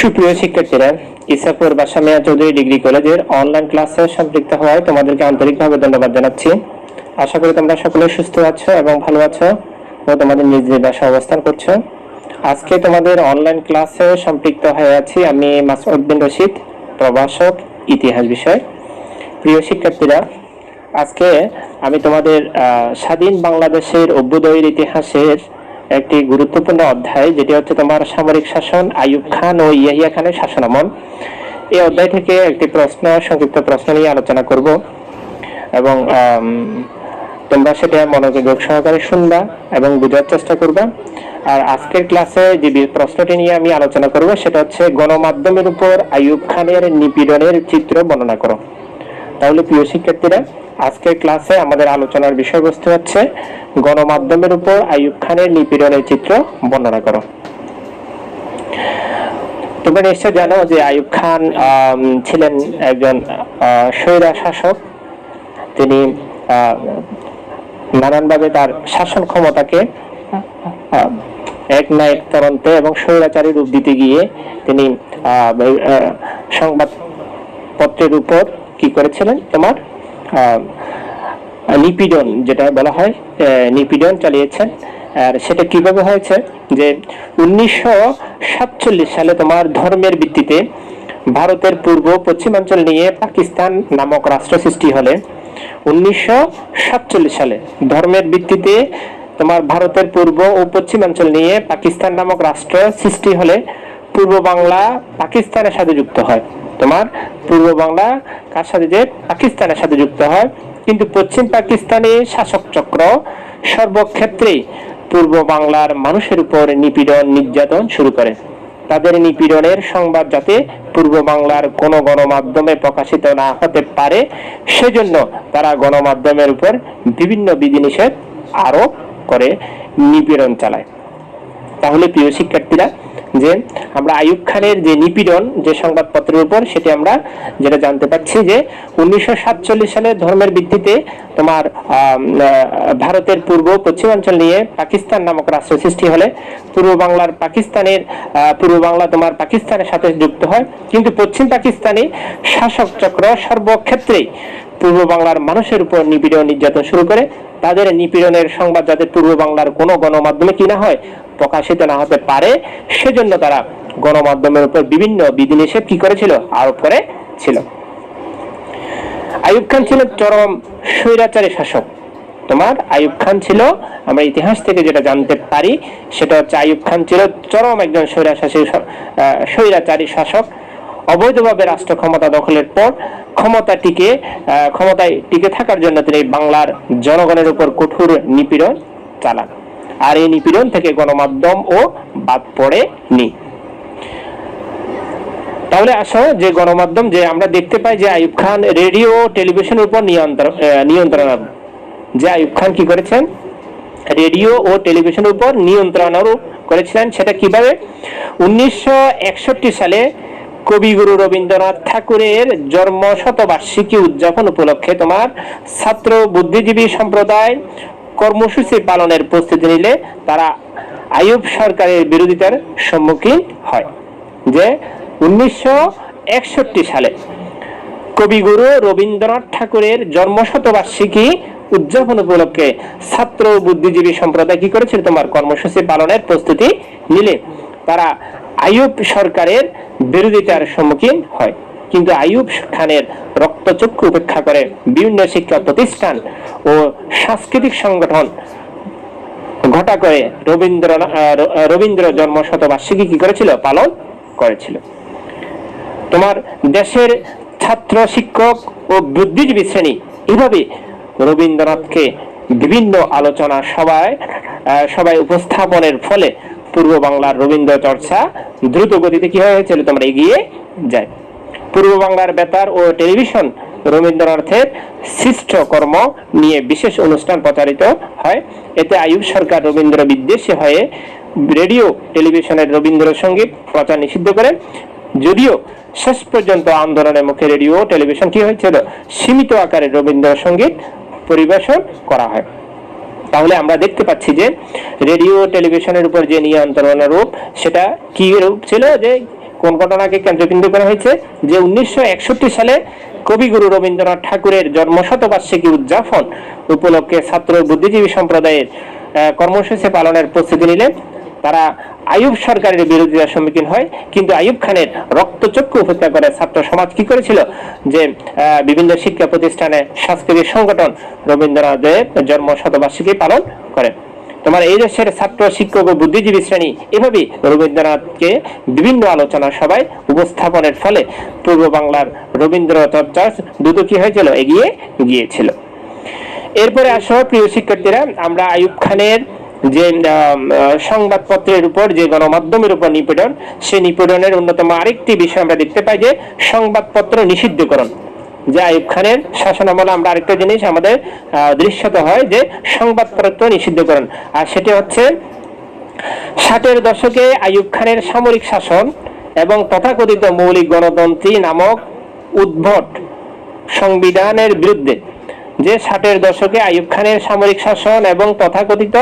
সুপ্রিয় শিক্ষার্থীরা, ইসাপুর বাসামিয়া চৌধুরী ডিগ্রি কলেজের অনলাইন ক্লাসে সম্পৃক্ত হওয়ায় তোমাদেরকে আন্তরিকভাবে ধন্যবাদ জানাচ্ছি। আশা করি তোমরা সকলে সুস্থ আছো এবং ভালো আছো ও তোমাদের নিজ নিজ বাসায় অবস্থান করছ। আজকে তোমাদের অনলাইন ক্লাসে সম্পৃক্ত হয়ে আছি আমি মাসউদ রশিদ, প্রভাষক, ইতিহাস বিষয়। প্রিয় শিক্ষার্থীরা, আজকে আমি তোমাদের স্বাধীন বাংলাদেশের অভ্যুদয়ের ইতিহাসের একটি গুরুত্বপূর্ণ অধ্যায়, যেটি হচ্ছে তোমার সামরিক শাসন, আইয়ুব খান ও ইয়াহিয়া খানের শাসনামল। এই অধ্যায় থেকে একটি প্রশ্ন, সংক্ষিপ্ত প্রশ্ন নিয়ে আলোচনা করব এবং তোমরা সেটা মনোযোগ সহকারে শুনবা এবং বোঝার চেষ্টা করবা। আর আজকের ক্লাসে যে প্রশ্নটি নিয়ে আমি আলোচনা করব, সেটা হচ্ছে গণমাধ্যমের উপর আইয়ুব খানের নিপীড়নের চিত্র বর্ণনা করো। তাহলে প্রিয় শিক্ষার্থীরা আজকের ক্লাসে আমাদের আলোচনার বিষয়বস্তু হচ্ছে গণমাধ্যমের উপর আইয়ুব খানের নিপীড়নের চিত্র বর্ণনা করো। তোমরা নিশ্চয় জানো যে আইয়ুব খান ছিলেন একজন স্বৈরা শাসক। তিনি নানানভাবে তার শাসন ক্ষমতাকে এক না এক তরন্তে এবং স্বৈরাচারী রূপ দিতে গিয়ে তিনি আহ, আহ, সংবাদ পত্রের উপর কি করেছিলেন তোমার? নিপীড়ন যেটা বলা হয় নিপীড়ন চালিয়েছেন। আর সেটা কীভাবে হয়েছে? যে উনিশশো সাতচল্লিশ সালে তোমার ধর্মের ভিত্তিতে ভারতের পূর্ব পশ্চিমাঞ্চল নিয়ে পাকিস্তান নামক রাষ্ট্র সৃষ্টি হলে, উনিশশো সাতচল্লিশ সালে ধর্মের ভিত্তিতে তোমার ভারতের পূর্ব ও পশ্চিমাঞ্চল নিয়ে পাকিস্তান নামক রাষ্ট্র সৃষ্টি হলে, পূর্ব বাংলা পাকিস্তানের সাথে যুক্ত হয়। তোমার পূর্ব বাংলা কার সাথে যে পাকিস্তানের সাথে যুক্ত হয়, কিন্তু পশ্চিম পাকিস্তানে শাসক চক্র সর্বক্ষেত্রেই পূর্ব বাংলার মানুষের উপর নিপীড়ন নির্যাতন শুরু করে। তাদের নিপীড়নের সংবাদ যাতে পূর্ব বাংলার কোনো গণমাধ্যমে প্রকাশিত না হতে পারে, সেজন্য তারা গণমাধ্যমের উপর বিভিন্ন বিধিনিষেধ আরোপ করে নিপীড়ন চালায়। তাহলে প্রিয় শিক্ষার্থীরা যে আমরা আইয়ুব খানের যে নিপীড়ন যে সংবাদপত্রের উপর সেটি আমরা যেটা জানতে পাচ্ছি যে উনিশশো সাতচল্লিশ সালে ধর্মের ভিত্তিতে তোমার ভারতের পূর্ব পশ্চিমাঞ্চল নিয়ে পাকিস্তান নামক রাষ্ট্র সৃষ্টি হলে পূর্ব বাংলার পাকিস্তানের পূর্ব বাংলা তোমার পাকিস্তানের সাথে যুক্ত হয়। কিন্তু পশ্চিম পাকিস্তানে শাসক চক্র সর্বক্ষেত্রেই পূর্ব বাংলার মানুষের উপর নিপীড়ন নির্যাতন শুরু করে। তাদের নিপীড়নের সংবাদ যাতে পূর্ব বাংলার কোনো গণমাধ্যমে কি না হয়, প্রকাশিত না হতে পারে। সেজন্য তারা গণমাধ্যমের উপর বিভিন্ন বিধিনিষেধ কি করেছিল? আরোপ করে ছিল আইয়ুব খান ছিল চরম স্বৈরাচারী শাসক। তোমার আইয়ুব খান ছিল, আমরা ইতিহাস থেকে যেটা জানতে পারি, সেটা হচ্ছে আইয়ুব খান ছিল চরম একজন স্বৈরাচারী স্বৈরাচারী শাসক। অবৈধভাবে রাষ্ট্র ক্ষমতা দখলের পর ক্ষমতা টিকে ক্ষমতায় টিকে থাকার জন্য তিনি বাংলার জনগণের উপর কঠোর নিপীড়ন চালান। আর এই নিপীড়ন থেকে গণমাধ্যম ও বাদ পড়েনি। তাহলে আসো যে গণমাধ্যম যে আমরা দেখতে পাই যে আইয়ুব খান রেডিও টেলিভিশনের উপর নিয়ন্ত্রণ নিয়ন্ত্রণ যে আইয়ুব খান কি করেছেন? রেডিও ও টেলিভিশনের উপর নিয়ন্ত্রণ করেছিলেন। সেটা কীভাবে? উনিশশো একষট্টি সালে কবিগুরু রবীন্দ্রনাথ ঠাকুরের জন্ম শতবার্ষিকী উদযাপন উপলক্ষে তোমার ছাত্র বুদ্ধিজীবী সম্প্রদায় কর্মসূচি পালনের প্রস্তুতি নিলে তারা আইয়ুব সরকারের বিরোধিতার সম্মুখীন হয়। যে উনিশশো একষট্টি সালে কবিগুরু রবীন্দ্রনাথ ঠাকুরের জন্মশতবার্ষিকী উদযাপন উপলক্ষে ছাত্র বুদ্ধিজীবী সম্প্রদায় কি করেছিল? তোমার কর্মসূচি পালনের প্রস্তুতি নিলে তারা আইয়ুব সরকারের বিরোধিতার সম্মুখীন হয়। কিন্তু আইয়ুব খানের রক্তচক্ষু উপেক্ষা করে বিভিন্ন শিক্ষা প্রতিষ্ঠান ও সাংস্কৃতিক সংগঠন ঘটা করে রবীন্দ্র রবীন্দ্র জন্ম শতবার্ষিকী কি করেছিল? পালন করেছিল। তোমার দেশের ছাত্র, শিক্ষক ও বুদ্ধিজীবী শ্রেণি এভাবে রবীন্দ্রনাথকে বিভিন্ন আলোচনা সভায় সবাই উপস্থাপনের ফলে পূর্ব বাংলার রবীন্দ্র চর্চা দ্রুত গতিতে কি হয়েছিল তোমরা এগিয়ে যায় পূর্ব বাংলার বেতার ও টেলিভিশন রবীন্দ্রনাথের সৃষ্ট কর্ম নিয়ে বিশেষ অনুষ্ঠান প্রচারিত হয়। এতে আয়ুব সরকার রবীন্দ্র বিদ্বেষী হয়ে রেডিও, টেলিভিশনের রবীন্দ্রসঙ্গীত প্রচার নিষিদ্ধ করেন যদিও শেষ পর্যন্ত আন্দোলনের মুখে রেডিও, টেলিভিশন কি হয়েছিল? সীমিত আকারে রবীন্দ্রসঙ্গীত পরিবেশন করা হয়। তাহলে আমরা দেখতে পাচ্ছি যে রেডিও, টেলিভিশনের উপর যে নিয়ন্ত্রণ রূপ, সেটা কি রূপ ছিল? যে কোন ঘটনাকে কেন্দ্রবিন্দু করা হয়েছে? যে উনিশশো একষট্টি সালে কবিগুরু রবীন্দ্রনাথ ঠাকুরের জন্মশতবার্ষিকী উদযাপন উপলক্ষে ছাত্র বুদ্ধিজীবী সম্প্রদায়ের কর্মসূচি পালনের প্রস্তুতি নিলে তারা আয়ুব সরকারের বিরোধিতার সম্মুখীন হয়, কিন্তু আয়ুব খানের রক্তচক্ষু উপেক্ষা করে ছাত্র সমাজ কি করেছিল? যে বিভিন্ন শিক্ষা প্রতিষ্ঠানে সাংস্কৃতিক সংগঠন রবীন্দ্রনাথের জন্ম শতবার্ষিকী পালন করে তোমার এই দেশের ছাত্র, শিক্ষক ও বুদ্ধিজীবী শ্রেণি এভাবে রবীন্দ্রনাথকে বিভিন্ন আলোচনা সভায় উপস্থাপনের ফলে পূর্ব বাংলার রবীন্দ্র চর্চা দ্রুত কি হয়েছিল, এগিয়ে গিয়েছিল। এরপরে আসো প্রিয় শিক্ষার্থীরা, আমরা আয়ুব খানের যে সংবাদপত্রের উপর, যে গণমাধ্যমের উপর নিপীড়ন, সেই নিপীড়নের অন্যতম আরেকটি বিষয় আমরা দেখতে পাই যে, সংবাদপত্র নিষিদ্ধকরণ। যে আইয়ুব খানের শাসন আমলে আমরা আরেকটা জিনিস আমাদের দৃশ্যত হয় যে, সংবাদপত্র নিষিদ্ধকরণ। আর সেটি হচ্ছে, ষাটের দশকে আইয়ুব খানের সামরিক শাসন এবং তথাকথিত মৌলিক গণতন্ত্রী নামক উদ্ভট সংবিধানের বিরুদ্ধে যে ষাটের দশকে আইয়ুব খানের সামরিক শাসন এবং তথাকথিত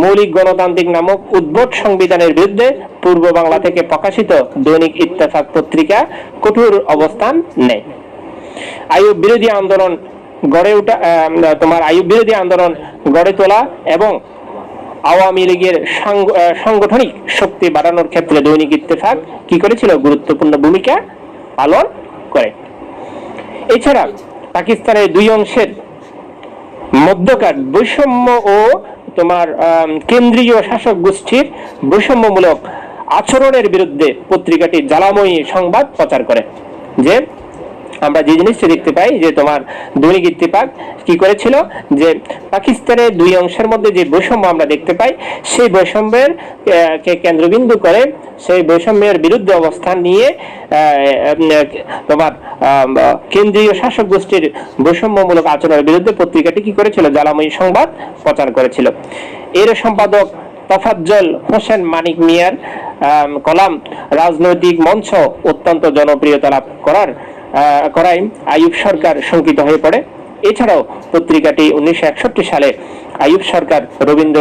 মৌলিক গণতান্ত্রিক নামক উদ্ভট সংবিধানের বিরুদ্ধে পূর্ব বাংলা থেকে প্রকাশিত দৈনিক ইত্তেফাক পত্রিকা কঠোর অবস্থান নেয়। আইয়ুব বিরোধী আন্দোলন গড়ে ওঠা তোমার আইয়ুব বিরোধী আন্দোলন গড়ে তোলা এবং আওয়ামী লীগের সাংগঠনিক শক্তি বাড়ানোর ক্ষেত্রে দৈনিক ইত্তেফাক কি করেছিল? গুরুত্বপূর্ণ ভূমিকা পালন করে। এছাড়া পাকিস্তানের দুই অংশের মধ্যকার বৈষম্য ও তোমার কেন্দ্রীয় শাসক গোষ্ঠীর বৈষম্যমূলক আচরণের বিরুদ্ধে পত্রিকাটি জ্বালাময়ী সংবাদ প্রচার করে, যে আমরা যে জিনিসটা দেখতে পাই যে তোমার দৈনিক ইত্তেফাক কি করেছিল? যে পাকিস্তানের দুই অংশের মধ্যে যে বৈষম্য আমরা দেখতে পাই, সেই বৈষম্যের কে কেন্দ্রবিন্দু করে সেই বৈষম্যের বিরুদ্ধে অবস্থান নিয়ে তোমার কেন্দ্রীয় শাসক গোষ্ঠীর বৈষম্যমূলক আচরণের বিরুদ্ধে পত্রিকাটি কি করেছিল? জ্বালাময়ী সংবাদ প্রচার করেছিল। এর সম্পাদক তফাজ্জল হোসেন মানিক মিয়ার কলাম রাজনৈতিক মঞ্চ অত্যন্ত জনপ্রিয়তা লাভ করার করায় আইয়ুব সরকার শঙ্কিত হয়ে পড়ে। এছাড়াও পত্রিকাটি উনিশশো একষট্টি সালে আইয়ুব সরকার রবীন্দ্র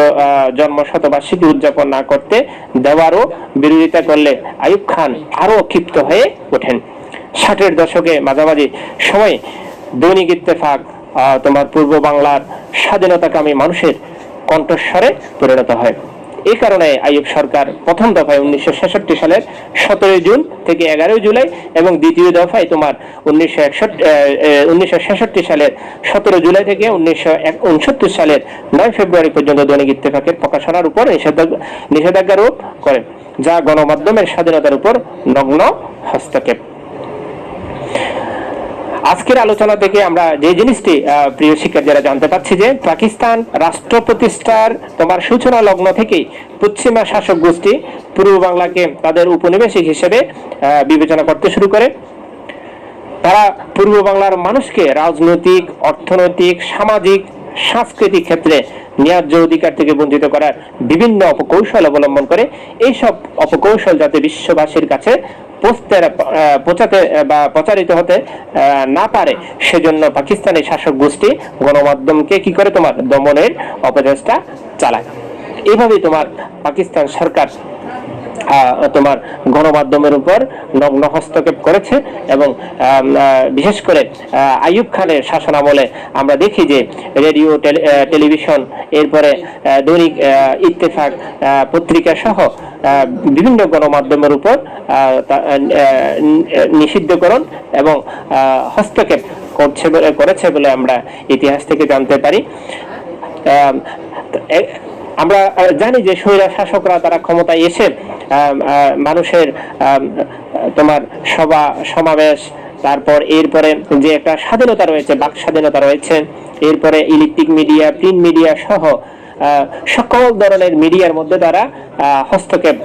জন্ম শতবার্ষিকী উদযাপন না করতে দেওয়ারও বিরোধিতা করলে আইয়ুব খান আরও ক্ষিপ্ত হয়ে ওঠেন। ষাটের দশকে মাঝামাঝি সময়ে দৈনিক ইত্তেফাক তোমার পূর্ব বাংলার স্বাধীনতাকামী মানুষের কণ্ঠস্বরে পরিণত হয়। এই কারণে আইয়ুব সরকার প্রথম দফায় উনিশশো ছেষট্টি সালের সতেরোই জুন থেকে এগারোই জুলাই এবং দ্বিতীয় দফায় তোমার উনিশশো সালের সতেরো জুলাই থেকে উনিশশো উনসত্তর সালের নয় ফেব্রুয়ারি পর্যন্ত দৈনিক ইত্তেফাকের প্রকাশনার উপর নিষেধাজ্ঞা আরোপ করেন, যা গণমাধ্যমের স্বাধীনতার উপর নগ্ন হস্তক্ষেপ। আজকের আলোচনা থেকে আমরা যে জিনিসটি প্রিয় শিক্ষার্থীরা জানতে পারছি যে পাকিস্তান রাষ্ট্র প্রতিষ্ঠার তোমার সূচনা লগ্ন থেকেই পশ্চিমা শাসক গোষ্ঠী পূর্ব বাংলাকে তাদের উপনিবেশিক হিসেবে বিবেচনা করতে শুরু করে। তারা পূর্ব বাংলার মানুষকে রাজনৈতিক, অর্থনৈতিক, সামাজিক, সাংস্কৃতিক ক্ষেত্রে ন্যায্য অধিকার থেকে বঞ্চিত করার বিভিন্ন অপকৌশল অবলম্বন করে। এইসব অপকৌশল যাতে বিশ্ববাসীর কাছে পৌঁছতে পৌঁছাতে বা প্রচারিত হতে না পারে, সেজন্য পাকিস্তানি শাসক গোষ্ঠী গণমাধ্যমকে কি করে তোমার দমনের অপচেষ্টা চালায়? এইভাবে তোমার পাকিস্তান সরকার তোমার গণমাধ্যমের উপর নগ্ন হস্তক্ষেপ করেছে এবং বিশেষ করে আইয়ুব খানের শাসন আমলে আমরা দেখি যে রেডিও টেলিভিশন এরপরে দৈনিক ইত্তেফাক পত্রিকা সহ বিভিন্ন গণমাধ্যমের উপর নিষিদ্ধকরণ এবং হস্তক্ষেপ করছে করেছে বলে আমরা ইতিহাস থেকে জানতে পারি। আম, আমরা জানি যে স্বৈরা শাসকরা তারা ক্ষমতায় এসে মানুষের তোমার সভা, সমাবেশ, তারপর এরপরে যে একটা স্বাধীনতা রয়েছে, বাক স্বাধীনতা রয়েছে, এরপরে ইলেকট্রিক মিডিয়া, প্রিন্ট মিডিয়া সহ সকল ধরনের মিডিয়ার মধ্যে তারা হস্তক্ষেপ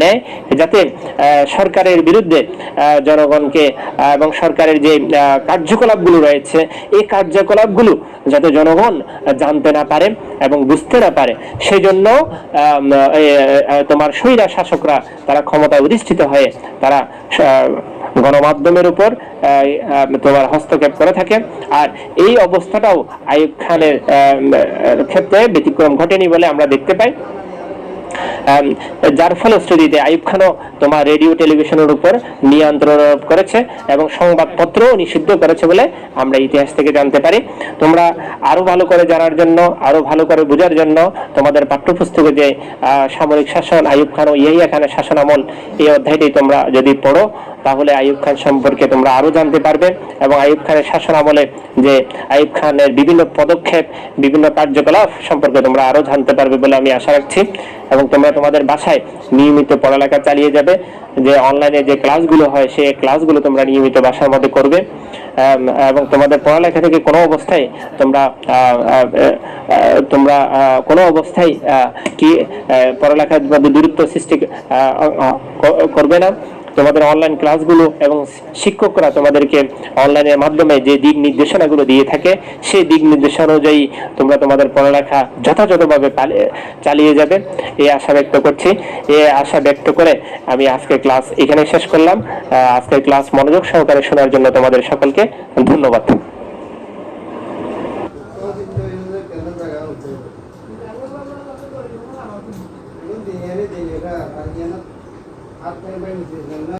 নেয় যাতে সরকারের বিরুদ্ধে জনগণকে এবং সরকারের যে কার্যকলাপগুলো রয়েছে, এই কার্যকলাপগুলো যাতে জনগণ জানতে না পারে এবং বুঝতে না পারে সেই জন্য তোমার স্বৈরা শাসকরা তারা ক্ষমতায় অধিষ্ঠিত হয়ে তারা গণমাধ্যমের উপর তোমার হস্তক্ষেপ করে থাকে। আর এই অবস্থাটাও আইব খানের ক্ষেত্রে ব্যতিক্রম ঘটেনি বলে আমরা দেখতে পাই। যার ফলশ্রুতিতে আইব খানও তোমার রেডিও, টেলিভিশনের উপর নিয়ন্ত্রণ আরোপ করেছে এবং সংবাদপত্রও নিষিদ্ধ করেছে বলে আমরা ইতিহাস থেকে জানতে পারি। তোমরা আরও ভালো করে জানার জন্য আরও ভালো করে বোঝার জন্য তোমাদের পাঠ্যপুস্তকে যে সামরিক শাসন আইব খান ও ইয়াহিয়া খানের শাসন আমল এই অধ্যায়টি তোমরা যদি পড়ো, তাহলে আইব খান সম্পর্কে তোমরা আরও জানতে পারবে এবং আইব খানের শাসন আমলে যে আইব খানের বিভিন্ন পদক্ষেপ, বিভিন্ন কার্যকলাপ সম্পর্কে তোমরা আরও জানতে পারবে বলে আমি আশা রাখছি। এবং তোমরা তোমাদের বাসায় নিয়মিত পড়ালেখা চালিয়ে যাবে, যে অনলাইনে যে ক্লাসগুলো হয়, সেই ক্লাসগুলো তোমরা নিয়মিত বাসার মধ্যে করবে। এবং তোমাদের পড়ালেখা থেকে কোনো অবস্থায় তোমরা তোমরা কোনো অবস্থায় কি পড়ালেখার মধ্যে দূরত্ব সৃষ্টি করবে না। তোমাদের অনলাইন ক্লাসগুলো এবং শিক্ষকরা তোমাদেরকে অনলাইনের মাধ্যমে যে দিক নির্দেশনাগুলো দিয়ে থাকে, সেই দিক নির্দেশনা অনুযায়ী তোমরা তোমাদের পড়ালেখা যথাযথভাবে চালিয়ে যাবে। এই আশা ব্যক্ত করছি। এ আশা ব্যক্ত করে আমি আজকের ক্লাস এখানে শেষ করলাম। আজকের ক্লাস মনোযোগ সহকারে শোনার জন্য তোমাদের সকলকে ধন্যবাদ।